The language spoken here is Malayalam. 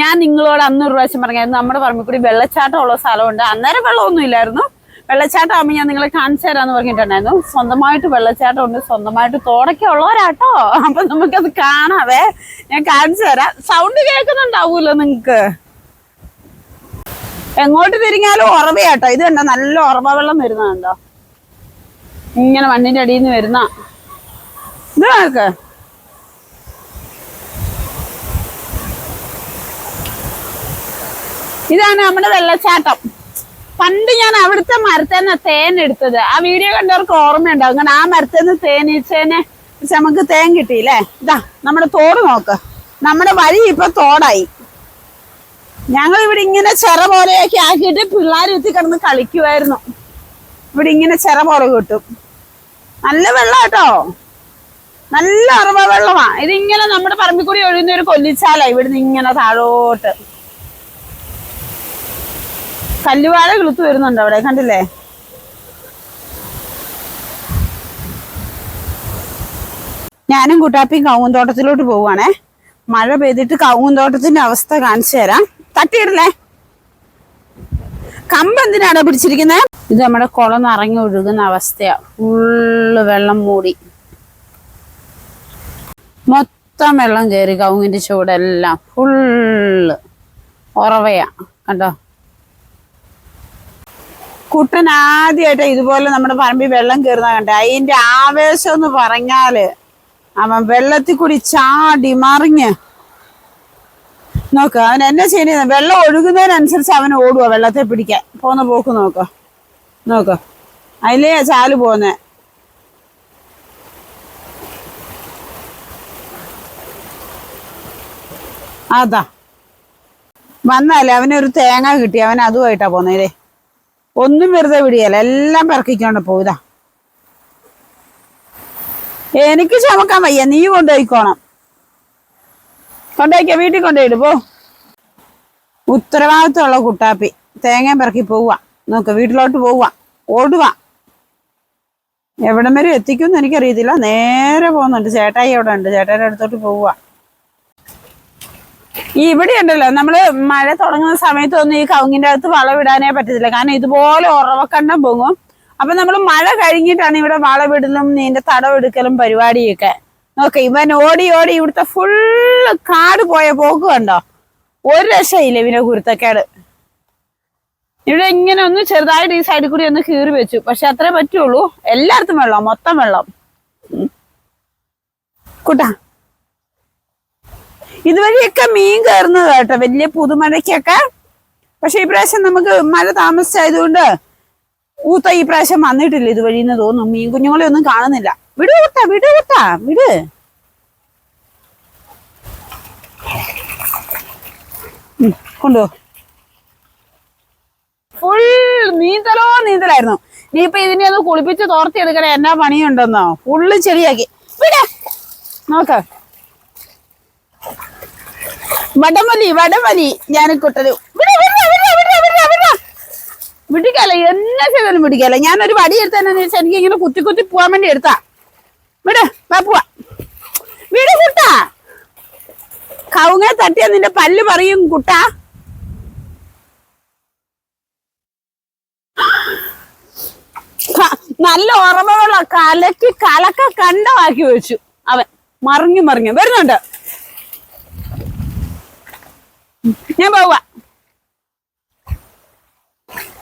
ഞാൻ നിങ്ങളോട് അന്ന് ഒരു പ്രാവശ്യം പറഞ്ഞായിരുന്നു നമ്മുടെ പറമ്പിൽ കൂടി വെള്ളച്ചാട്ടം ഉള്ള സ്ഥലമുണ്ട്. അന്നേരം വെള്ളമൊന്നും ഇല്ലായിരുന്നു. വെള്ളച്ചാട്ടം ആകുമ്പോൾ ഞാൻ നിങ്ങളെ കാണിച്ചു തരാന്ന് പറഞ്ഞിട്ടുണ്ടായിരുന്നു. സ്വന്തമായിട്ട് വെള്ളച്ചാട്ടം ഉണ്ട് സ്വന്തമായിട്ട് തോടൊക്കെ ഉള്ളവരാട്ടോ. അപ്പൊ നമുക്കത് കാണാവേ. ഞാൻ കാണിച്ചു തരാം. സൗണ്ട് കേൾക്കുന്നുണ്ടാവൂല്ലോ നിങ്ങക്ക്? എങ്ങോട്ട് തിരിഞ്ഞാലും ഉറവയാട്ടോ ഇത് കണ്ടോ? നല്ല ഉറവ വെള്ളം വരുന്നതുണ്ടോ ഇങ്ങനെ മണ്ണിന്റെ അടിയിൽ നിന്ന് വരുന്ന. ഇത് നോക്ക് ഇതാണ് നമ്മുടെ വെള്ളച്ചാട്ടം. പണ്ട് ഞാൻ അവിടുത്തെ മരത്തേന്ന് തേൻ എടുത്തത്. ആ വീഡിയോ കണ്ടവർക്ക് ഓർമ്മയുണ്ടാവും. കാരണം ആ മരത്തേന്ന് തേനീച്ചേനെ വെച്ച് നമുക്ക് തേൻ കിട്ടിയില്ലേ? ഇതാ നമ്മുടെ തോട് നോക്ക്. നമ്മുടെ വഴി ഇപ്പൊ തോടായി. ഞങ്ങൾ ഇവിടെ ഇങ്ങനെ ചെറ പോലെയൊക്കെ ആക്കിയിട്ട് പിള്ളേർ എത്തി കിടന്ന് കളിക്കുമായിരുന്നു ഇവിടെ ഇങ്ങനെ ചെറ പോലെ കിട്ടും. നല്ല വെള്ളം കേട്ടോ നല്ല അറിവ വെള്ളമാ. ഇതിങ്ങനെ നമ്മുടെ പറമ്പിൽ കൂടി ഒഴുകുന്ന ഒരു കൊല്ലിച്ചാല ഇവിടുന്ന് ഇങ്ങനെ താഴോട്ട്. കല്ലുവാഴ കിളുത്ത് വരുന്നുണ്ട് അവിടെ കണ്ടില്ലേ? ഞാനും കുട്ടാപ്പിയും കൗങ്ങുന്തോട്ടത്തിലോട്ട് പോവുകയാണേ. മഴ പെയ്തിട്ട് കൗങ്ങുന്തോട്ടത്തിന്റെ അവസ്ഥ കാണിച്ചു തരാം. തട്ടിയിടല്ലേ? കമ്പ് എന്തിനാണ് പിടിച്ചിരിക്കുന്നത് ഇത് നമ്മുടെ കുളം നിറങ്ങി ഒഴുകുന്ന അവസ്ഥയാ. ഫുള്ള് വെള്ളം മൂടി. മൊത്തം വെള്ളം കയറി കവുങ്ങിന്റെ ചൂടെല്ലാം ഫുള്ള്. ഉറവയാ. കണ്ടോ? കുട്ടൻ ആദ്യമായിട്ട് ഇതുപോലെ നമ്മുടെ പറമ്പിൽ വെള്ളം കയറുന്ന കണ്ടേ. അതിന്റെ ആവേശം എന്ന് പറഞ്ഞാൽ അവൻ വെള്ളത്തിൽ കൂടി ചാടി മറിഞ്ഞ്. നോക്ക അവൻ എന്നെ ചെയ്യുന്ന? വെള്ളം ഒഴുകുന്നതിനനുസരിച്ച് അവൻ ഓടുക വെള്ളത്തെ പിടിക്കാൻ. പോന്ന പോക്ക് നോക്ക്. നോക്ക്. അതിലേ ചാൽ പോന്നെ. അതാ. വന്നാലേ അവനൊരു തേങ്ങ കിട്ടി. അവൻ അതുമായിട്ടാ പോന്നേലേ ഒന്നും വെറുതെ വിടിയല്ല. എല്ലാം പിറക്കിക്കൊണ്ട് പോവുതാ എനിക്ക് ചുമക്കാൻ വയ്യ. നീ കൊണ്ടുപോയിക്കോണം. കൊണ്ടുപോയിക്ക. വീട്ടിൽ കൊണ്ടുപോയിട്ട് പോ. ഉത്തരവാദിത്തമുള്ള കുട്ടാപ്പി. തേങ്ങ പിറക്കി പോവുക. നോക്ക് വീട്ടിലോട്ട് പോവുക. ഓടുക. എവിടം വരെ എത്തിക്കുമെന്ന് എനിക്കറിയത്തില്ല. നേരെ പോകുന്നുണ്ട്. ചേട്ടായി അവിടെ ഉണ്ട്. ചേട്ടായിയുടെ അടുത്തോട്ട് പോവുക. ഈ ഇവിടെ ഉണ്ടല്ലോ. നമ്മൾ മഴ തുടങ്ങുന്ന സമയത്തൊന്നും ഈ കവുങ്ങിന്റെ അകത്ത് വളവിടാനേ പറ്റത്തില്ല. കാരണം ഇതുപോലെ ഉറവക്കണ്ണം പൊങ്ങും. അപ്പൊ നമ്മൾ മഴ കഴിഞ്ഞിട്ടാണ് ഇവിടെ വളവിടലും നീന്റെ തടവെടുക്കലും പരിപാടിയൊക്കെ. നോക്കെ ഇവൻ ഓടി ഓടി ഇവിടുത്തെ ഫുള്ള് കാട് പോയ പോക്ക് കണ്ടോ? ഒരു രക്ഷയില്ല ഇവനെ കുരുത്തക്കേട്. ഇവിടെ ഇങ്ങനെ ഒന്ന് ചെറുതായിട്ട് ഈ സൈഡിൽ കൂടി ഒന്ന് കീറി വെച്ചു. പക്ഷെ അത്രേ പറ്റുള്ളൂ. എല്ലായിടത്തും വെള്ളം മൊത്തം വെള്ളം. കൂട്ടാ. ഇതുവഴിയൊക്കെ മീൻ കയറുന്നത് കേട്ടോ. വലിയ പുതുമഴയ്ക്കൊക്കെ പക്ഷെ ഈ പ്രാവശ്യം നമുക്ക് മഴ താമസിച്ചായതുകൊണ്ട് ഊത്ത ഈ പ്രാവശ്യം വന്നിട്ടില്ല ഇതുവഴി എന്ന് തോന്നുന്നു. മീൻ കുഞ്ഞുങ്ങളെ ഒന്നും കാണുന്നില്ല. വിട് ഊത്ത വിട് കൊണ്ടോ വിട്. കൊണ്ടോ ഫുൾ നീന്തലോ നീന്തലായിരുന്നു. നീ ഇപ്പൊ ഇതിനെ ഒന്ന് കുളിപ്പിച്ച് തോർത്തി എടുക്കണേ എന്നാ പണിയുണ്ടെന്നോ? ഫുള്ള് ചെളിയാക്കി വിട. നോക്ക്. വടമലി വടമലി ഞാനിക്കൊട്ടത് വിടിക്കാല എന്നാ ചെയ്താലും വിടിക്കാല. ഞാനൊരു വടി എടുത്തതെന്നു വെച്ചാൽ എനിക്ക് ഇങ്ങനെ കുത്തി കുത്തി പോവാൻ വേണ്ടി എടുത്താ. വിട് വാ പോവാ. വിട് കുട്ടാ. കവുങ്ങ തട്ടിയ നിന്റെ പല്ല് പറയും കുട്ടാ. നല്ല ഉറവുള്ള കലക്ക് കലക്ക കണ്ടമാക്കി വെച്ചു. അവൻ മറിഞ്ഞു മറിഞ്ഞു. വരുന്നുണ്ട്. ഞാൻ പോവാ.